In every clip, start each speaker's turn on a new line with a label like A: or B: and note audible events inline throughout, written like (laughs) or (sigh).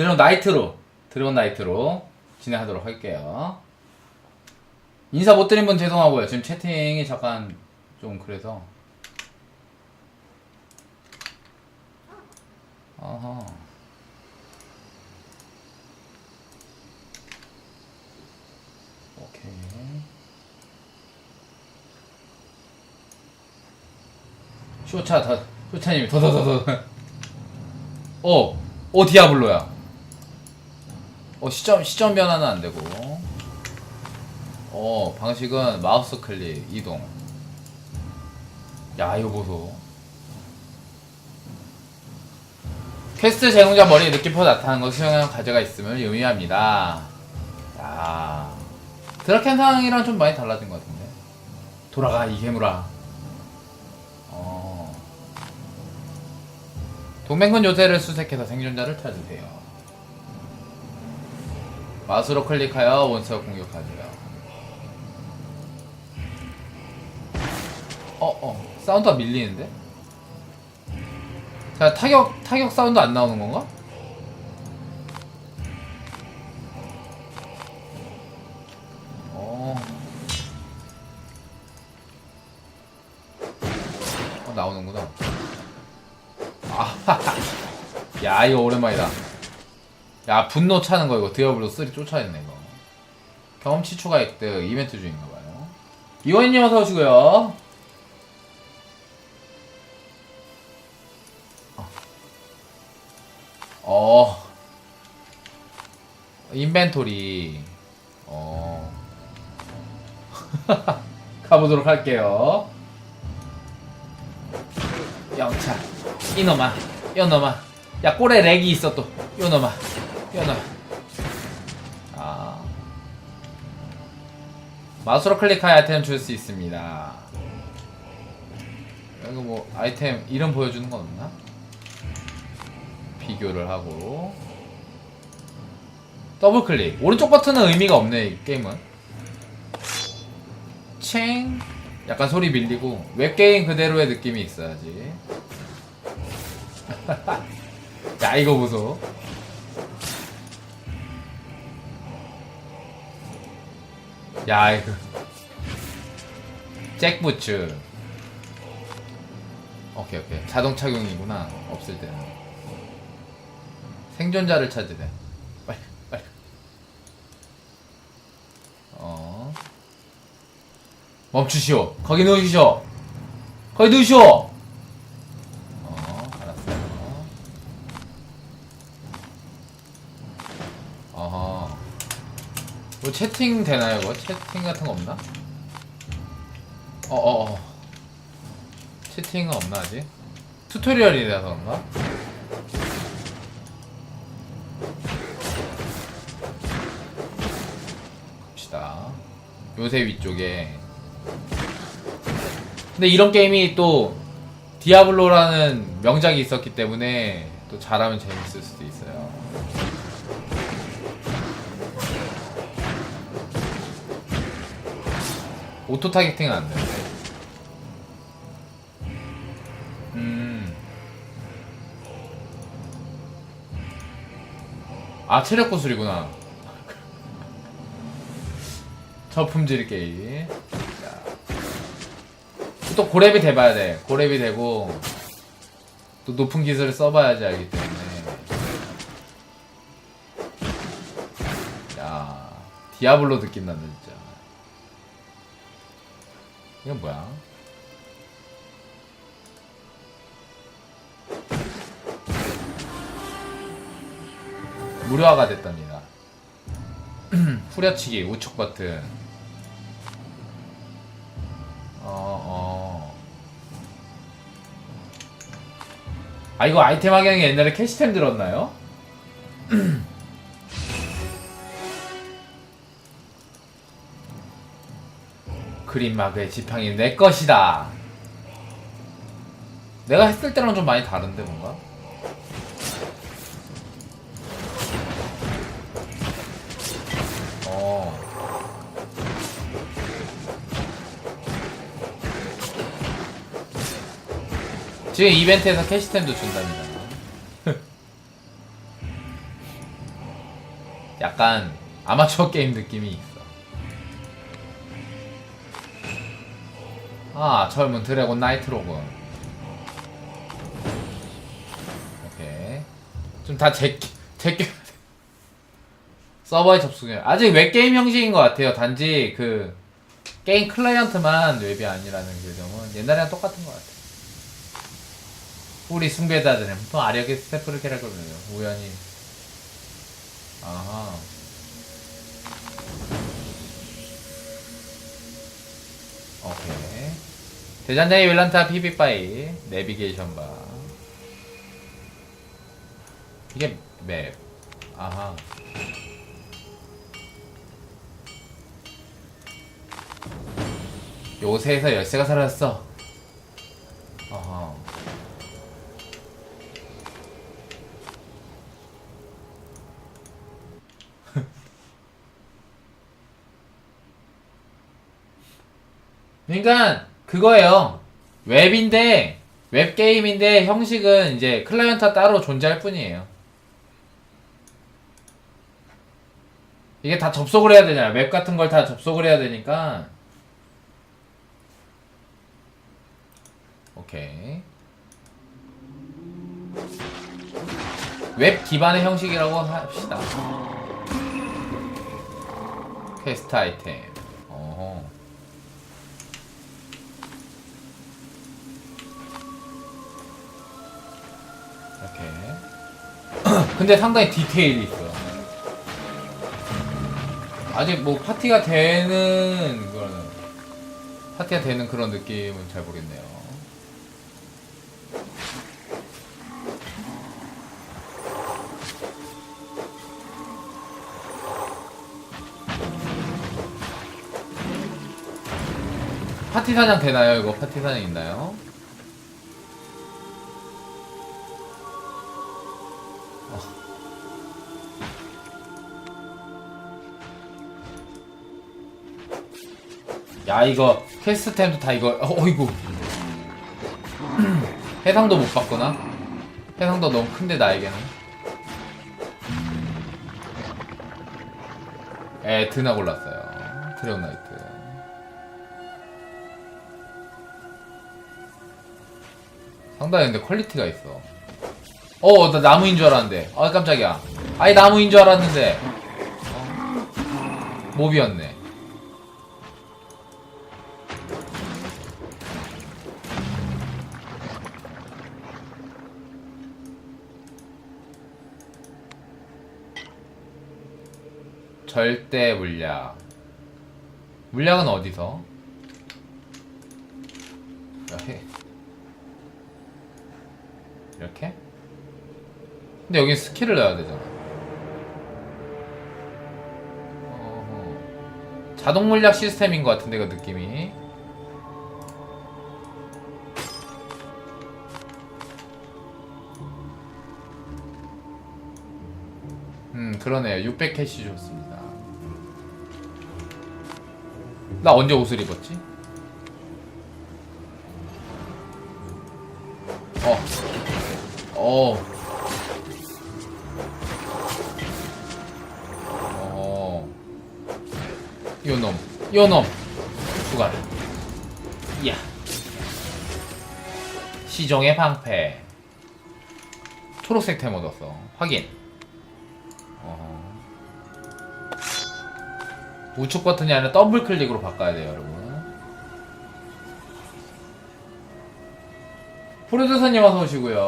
A: 드론 나이트로 드론 나이트로 진행하도록 할게요. 인사 못 드린 분 죄송하고요. 지금 채팅이 잠깐 좀 그래서. 아하. 오케이. 쇼차 더 쇼차님 더더더더. (laughs) 어, 어 디아블로야. 어 시점 시점 변화는 안 되고. 어 방식은 마우스 클릭 이동. 야 이거 보소. 퀘스트 제공자 머리에 느낌표 나타나는 것 수용한 과제가 있음을 의미합니다. 야 드라켄상이랑 좀 많이 달라진 것 같은데. 돌아가 이 괴물아. 어. 동맹군 요새를 수색해서 생존자를 찾으세요. 마우스로 클릭하여 원수와 공격하세요. 어, 어. 사운드가 밀리는데? 자, 타격, 타격 사운드 안 나오는 건가? 어. 어, 나오는구나. 아, (laughs) 야, 이거 오랜만이다. 야, 분노 차는 거 이거 디아블로 3 쫓아냈네, 이거. 경험치 추가 획득 이벤트 중인가 봐요. 이원님 어서 오시고요. 어. 인벤토리. 어. (laughs) 가보도록 할게요. 영차. 이놈아. 이놈아. 야, 꼴에 렉이 있어 또. 이놈아. 이놈아. 아. 마우스로 클릭하여 아이템 줄 수 있습니다. 여기 뭐 아이템 이름 보여주는 건 없나? 비교를 하고 더블 클릭 오른쪽 버튼은 의미가 없네 이 게임은 챙 약간 소리 밀리고 웹게임 그대로의 느낌이 있어야지 (laughs) 야 이거 보소 야 이거 잭부츠 오케이 오케이 자동 착용이구나 없을 때는 생존자를 찾으래. 빨리, 빨리. 어. 멈추시오. 거기 누우시오. 거기 누우시오. 어, 알았어요. 어허. 뭐 채팅 되나요, 이거? 채팅 같은 거 없나? 어어 어. 채팅은 없나, 아직? 튜토리얼이라서 그런가? 봅시다. 요새 위쪽에. 근데 이런 게임이 또 디아블로라는 명작이 있었기 때문에 또 잘하면 재밌을 수도 있어요. 오토 타겟팅은 안 되는데. 음. 아, 체력 구슬이구나. 저 품질 게임. 자. 또 고렙이 돼봐야 돼. 고렙이 되고 또 높은 기술을 써봐야지 알기 때문에. 야, 디아블로 난다 진짜. 이건 뭐야? 무료화가 됐답니다. (clears throat) 후려치기 우측 버튼 어, 어. 아 이거 아이템 확인이 옛날에 캐시템 들었나요? (clears throat) 그린마그의 지팡이 내 것이다 내가 했을 때랑 좀 많이 다른데 뭔가? 어. 지금 이벤트에서 캐시템도 준답니다. (laughs) 약간 아마추어 게임 느낌이 아, 젊은 드래곤 나이트로군. 오케이. 좀 다 제끼, 제끼. 서버에 접속해요. 아직 웹게임 형식인 것 같아요. 단지 그, 게임 클라이언트만 웹이 아니라는 그 점은 옛날이랑 똑같은 것 같아요. 우리 숭배자들은 또 아력의 스태프를 캐라거든요. 우연히. 아하. 오케이. 대전장의 윌란타 PB바이 내비게이션 바. 이게 맵. 아하. 요새에서 열쇠가 사라졌어. 아하. 그러니까 (laughs) 그거예요. 웹인데 웹 게임인데 형식은 이제 클라이언트 따로 존재할 뿐이에요. 이게 다 접속을 해야 되잖아요. 웹 같은 걸 다 접속을 해야 되니까. 오케이. 웹 기반의 형식이라고 합시다. 퀘스트 아이템. 이렇게. (clears throat) 근데 상당히 디테일이 있어요. 아직 뭐 파티가 되는 그런 파티가 되는 그런 느낌은 잘 모르겠네요. 파티 사냥 되나요? 이거 파티 사냥 있나요? 야 이거 퀘스트템도 다 이거 어, 어이구. (clears throat) 해상도 못 봤구나. 해상도 너무 큰데 나에게는. 에 드나 골랐어요. 드래곤 나이트. 상당히 근데 퀄리티가 있어. 어 나 나무인 줄 알았는데. 아 깜짝이야. 아니 나무인 줄 알았는데. 어, 몹이었네 절대 물약. 물약은 어디서? 이렇게. 이렇게? 근데 여기 스킬을 넣어야 되잖아. 어허. 자동 물약 시스템인 것 같은데, 그 느낌이. 음, 그러네요. 600 캐시 좋습니다. 나 언제 옷을 입었지? 어. 어. 어. 요놈. 요놈. 추가를. 이야. 시종의 방패. 초록색 템 얻었어. 확인. 우측 버튼이 아니라 더블 클릭으로 바꿔야 돼요, 여러분. 프로듀서님 어서 오시고요.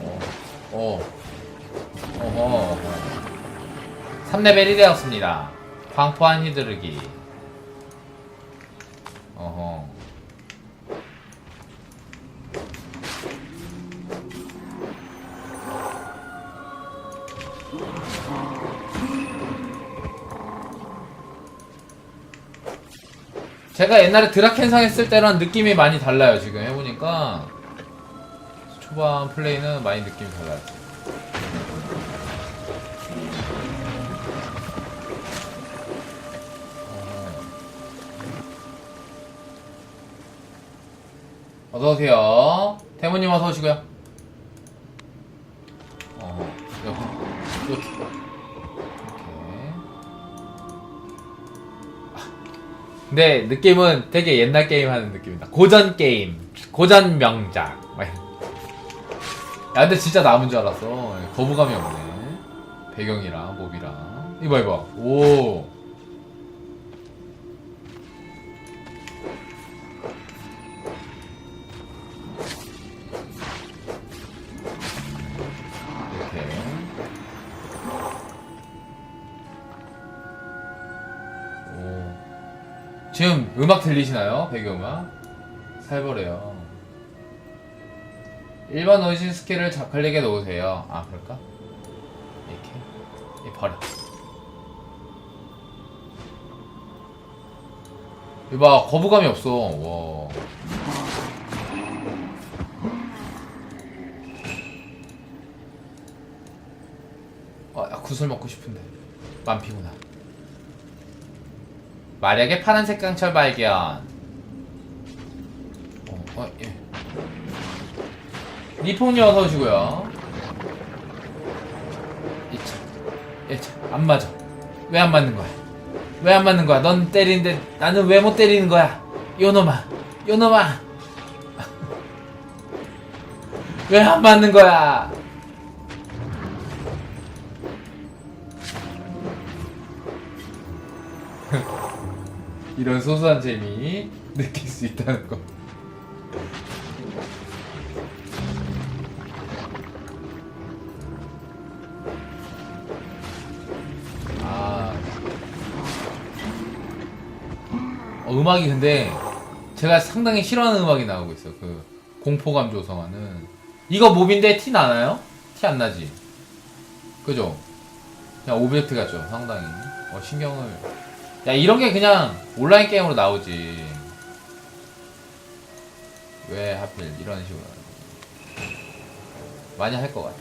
A: 어, 어, 어허. 3레벨이 되었습니다. 광포한 휘두르기. 제가 옛날에 드라켄상 했을 때랑 느낌이 많이 달라요 지금. 해보니까 초반 플레이는 많이 느낌이 달라요. 어. 어서오세요. 태모님 어서오시고요 근데 느낌은 되게 옛날 게임 하는 느낌이다. 고전 게임, 고전 명작. 야, 근데 진짜 남은 줄 알았어. 거부감이 없네. 배경이랑 몹이랑. 이봐, 이봐. 오. 지금 음악 들리시나요? 배경음악? 살벌해요. 일반 노이즈 스킬을 좌클릭에 놓으세요. 아, 그럴까? 이렇게. 이 버려. 이봐, 거부감이 없어. 와. 아, 야, 구슬 먹고 싶은데. 만피구나. 마력의 파란색 강철 발견. 어, 어, 예. 니폰이 어서 오시고요. 이차, 이차, 안 맞아. 왜 안 맞는 거야? 왜 안 맞는 거야? 넌 때리는데 나는 왜 못 때리는 거야? 요놈아, 요놈아. (laughs) 왜 안 맞는 거야? 이런 소소한 재미 느낄 수 있다는 거. 아. 어, 음악이 근데 제가 상당히 싫어하는 음악이 나오고 있어요. 그 공포감 조성하는 이거 몹인데 티 나나요? 티 안 나지? 그죠? 그냥 오브젝트 같죠 상당히 어, 신경을 야 이런 게 그냥 온라인 게임으로 나오지 왜 하필 이런 식으로? 많이 할 것 같아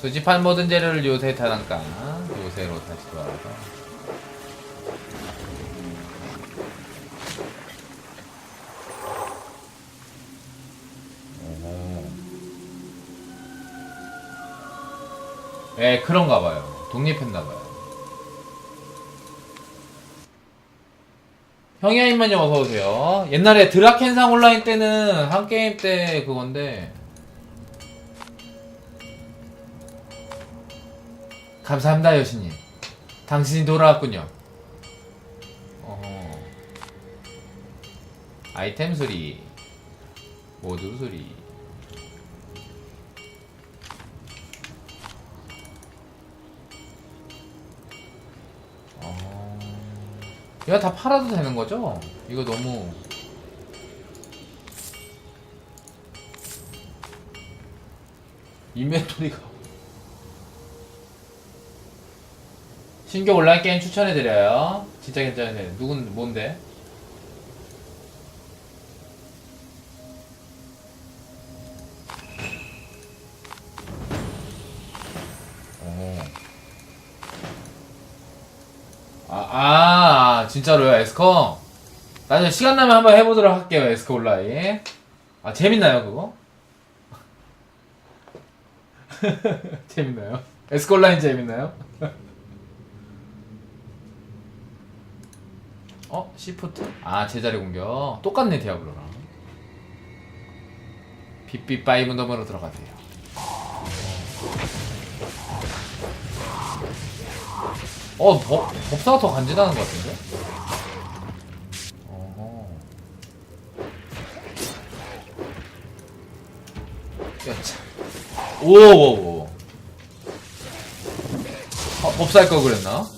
A: 수집한 모든 재료를 요새 타단가 요새로 다시 돌아와서. 예, 그런가 봐요. 독립했나 봐요. 형이야인만님 어서 오세요. 옛날에 드라켄상 온라인 때는 한 게임 때 그건데 감사합니다 여신님. 당신이 돌아왔군요. 어허. 아이템 수리, 모두 수리. 이거 다 팔아도 되는 거죠? 이거 너무 인벤토리가 신규 온라인 게임 추천해드려요 진짜 괜찮으세요 누군 뭔데? 어. 아, 아, 진짜로요, 에스커? 나중에 시간 나면 한번 해보도록 할게요, 에스커 온라인. 아, 재밌나요, 그거? (laughs) 재밌나요? 에스커 온라인 재밌나요? (laughs) 어? 시프트? 아, 제자리 공격. 똑같네, 디아블로랑. 빗빗 바이브 너머로 들어가세요. 어, 법, 법사가 더 간지나는 것 같은데? 어허. 야차. 오오오. 아, 법사 할걸 그랬나?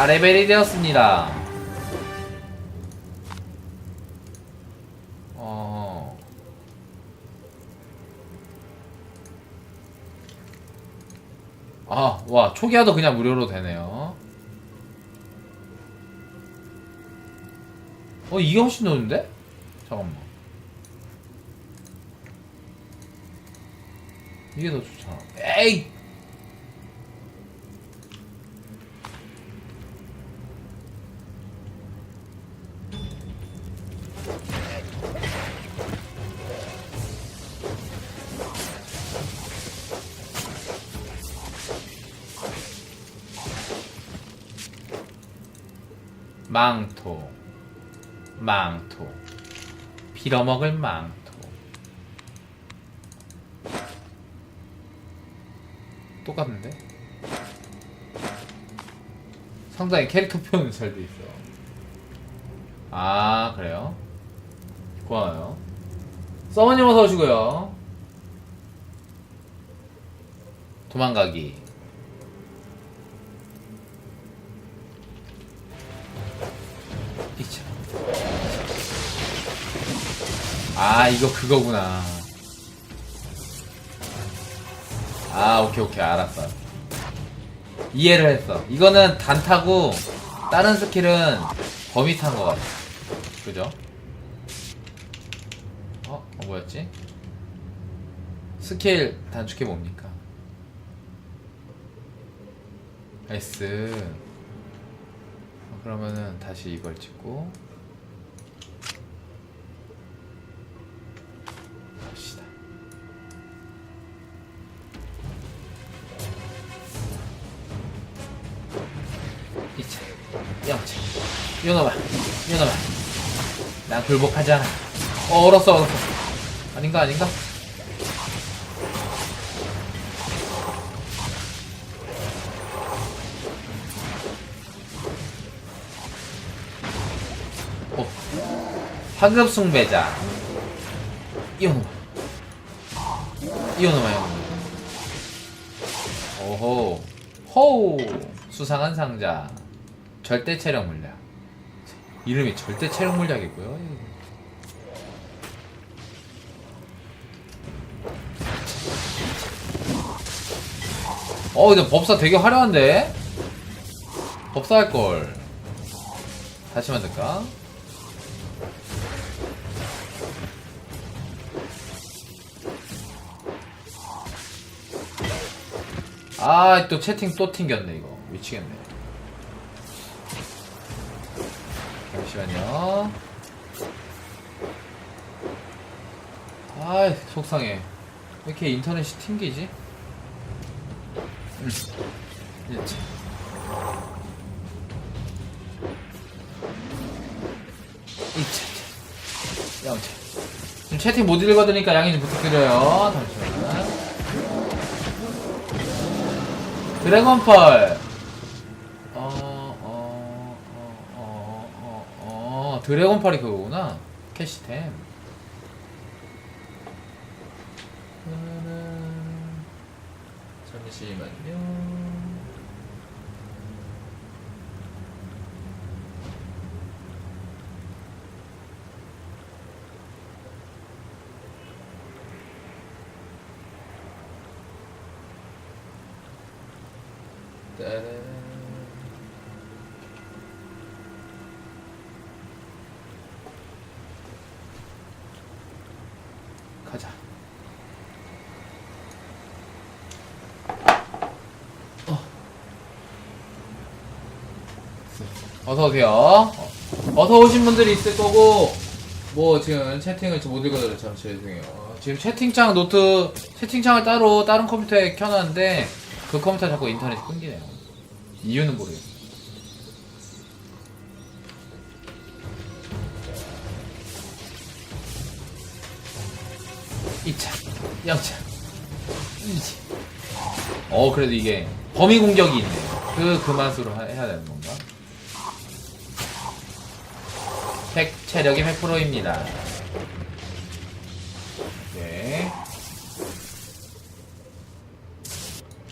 A: 사 레벨이 되었습니다. 어. 아, 와, 초기화도 그냥 무료로 되네요. 어, 이게 훨씬 좋은데? 잠깐만. 이게 더 좋잖아. 에이! 망토, 망토, 빌어먹을 망토. 똑같은데? 상당히 캐릭터 표현이 잘돼 있어. 아, 그래요? 고마워요. 서머님 어서 오시고요. 도망가기. 아, 이거 그거구나. 아, 오케이, 오케이, 알았어. 이해를 했어. 이거는 단타고, 다른 스킬은 범위 탄것 같아. 그죠? 어? 어, 뭐였지? 스킬 단축키 뭡니까? S. 어, 그러면은 다시 이걸 찍고. 영차, 이놈아, 이놈아. 난 굴복하지 않아. 어, 얼었어, 얼었어. 아닌가, 아닌가? 어, 황금 숭배자. 이놈아. 이놈아, 이놈아. 오호. 호우. 수상한 상자. 절대 체력 물약. 이름이 절대 체력 물약이고요. 어, 근데 법사 되게 화려한데? 법사 할걸. 다시 만들까? 아, 또 채팅 또 튕겼네, 이거. 미치겠네. 잠시만요. 아이, 속상해. 왜 이렇게 인터넷이 튕기지? 음. 일치. 이차. 영차. 지금 채팅 못 읽어드니까 양해 좀 부탁드려요. 잠시만. 드래곤펄. 어, 어, 어, 어, 어, 어, 드래곤펄이 그거구나. 캐시템. 음, 잠시만요. 따란. 가자. 어. 어서 오세요. 어. 어서 오신 분들이 있을 거고, 뭐 지금 채팅을 못 읽어드려 참 죄송해요. 지금 채팅창 노트 채팅창을 따로 다른 컴퓨터에 켜놨는데 그 컴퓨터 자꾸 인터넷이 끊기네요. 이유는 모르겠어. 이차영차이차 어, 그래도 이게 범위 공격이 있네. 그, 그 맛으로 하- 해야 되는 건가? 100, 체력이 100%입니다. 오케이.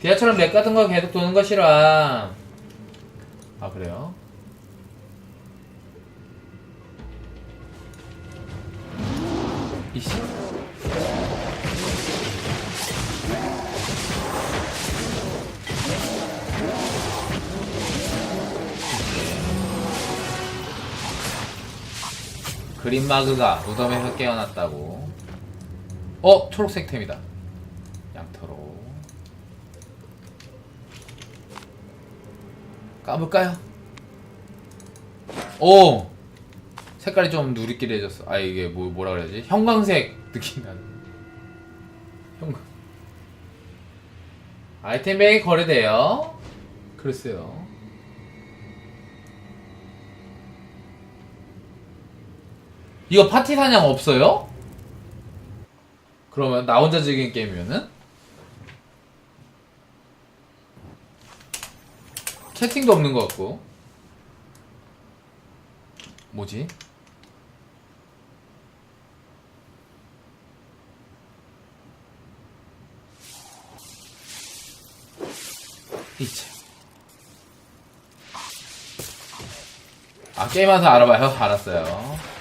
A: 디아처럼 렉 같은 거 계속 도는 거 싫어. 아, 그래요? 이씨. 그린마그가 무덤에서 깨어났다고. 어! 초록색 템이다. 양털로 까볼까요? 오! 색깔이 좀 누리끼리해졌어. 아 이게 뭐, 뭐라 그래야지? 형광색 느낌 나는 형광. 아이템 백이 거래돼요. 글쎄요. 이거 파티 사냥 없어요? 그러면 나 혼자 즐기는 게임이면은? 채팅도 없는 것 같고 뭐지? 이차 아 게임하면서 알아봐요? 알았어요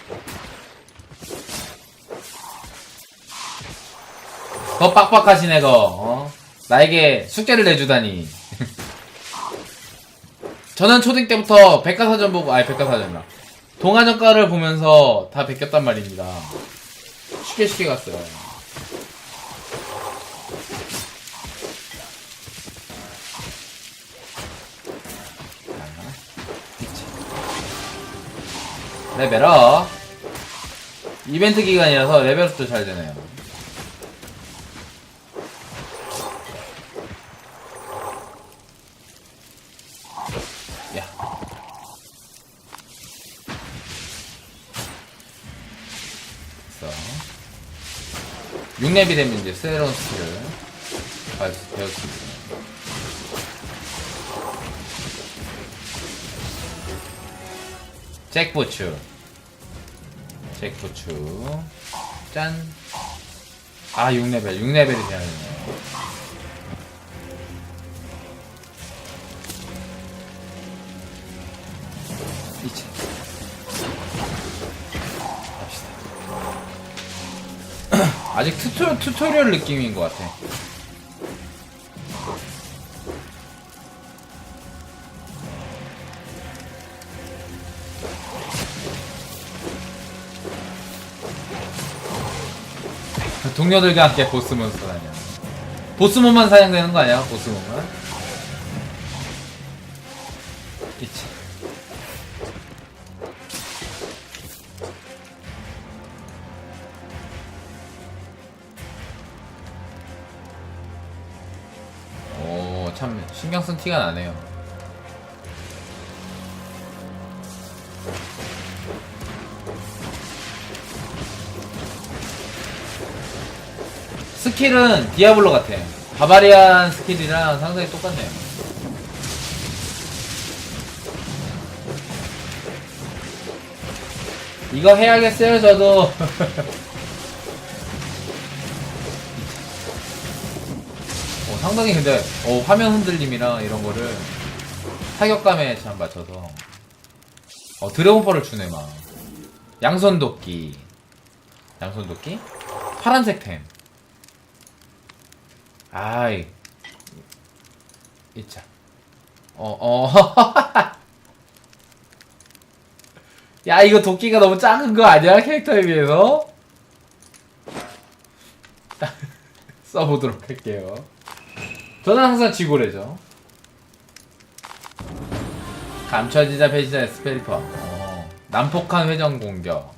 A: 더 빡빡하시네 거 어? 나에게 숙제를 내주다니. (laughs) 저는 초딩 때부터 백과사전 보고 아니 백과사전이라 동화전가를 보면서 다 베꼈단 말입니다. 쉽게 쉽게 갔어요. 레벨업. 이벤트 기간이라서 레벨업도 잘 되네요 6렙이 되면 이제 새로운 스킬을 발- 있어요 잭부추 잭부추 짠. 아, 6레벨, 6레벨이 돼야 되네. 이 아직 튜토, 튜토리얼 느낌인 것 같아. 동료들과 함께 보스몬 사냥. 보스몬만 사냥되는 거 아니야? 보스몬만? 있지. 신경 쓴 티가 나네요. 스킬은 디아블로 같아. 바바리안 스킬이랑 상당히 똑같네요. 이거 해야겠어요, 저도. (laughs) 상당히 근데 어, 화면 흔들림이랑 이런 거를 타격감에 참 맞춰서. 어, 드래곤펄을 주네 막. 양손 도끼. 양손 도끼? 파란색 템. 아이. 이차. 어어. (laughs) 야 이거 도끼가 너무 작은 거 아니야 캐릭터에 비해서? (laughs) 써보도록 할게요 저는 항상 지고래죠. 감춰지자 배지자 에스페리퍼. 어, 난폭한 회전 공격.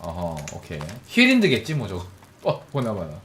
A: 어허 오케이. 힐인드겠지 뭐 저거. (laughs) 어 보나마나